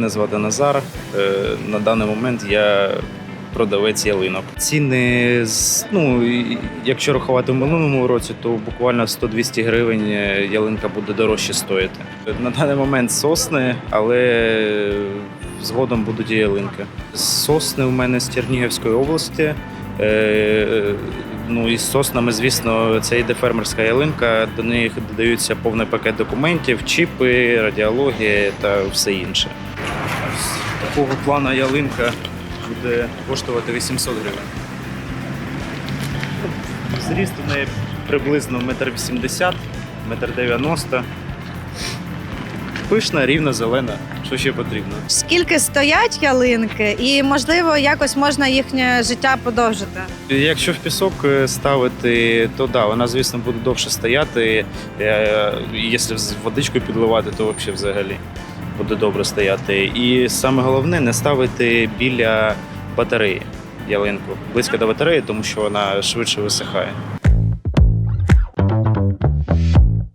Мене звати Назар. Е, На даний момент я продавець ялинок. Ціни, ну, якщо рахувати в минулому році, то буквально 100-200 гривень е, ялинка буде дорожче стоїти. На даний момент сосни, але згодом будуть і ялинки. Сосни у мене з Чернігівської області. Ну і з соснами, звісно, це йде фермерська ялинка. До них додаються повний пакет документів, чіпи, радіологія та все інше. Такого плану ялинка буде коштувати 800 гривень. Зріст у неї приблизно 1,80 м, 1,90 м. Пишна, рівна, зелена. Що ще потрібно? Скільки стоять ялинки, і можливо якось можна їхнє життя подовжити? Якщо в пісок е, ставити, то да, вона, звісно, буде довше стояти. Е, Якщо з водичкою підливати, то взагалі взагалі буде добре стояти. І саме головне не ставити біля батареї ялинку близько до батареї, тому що вона швидше висихає.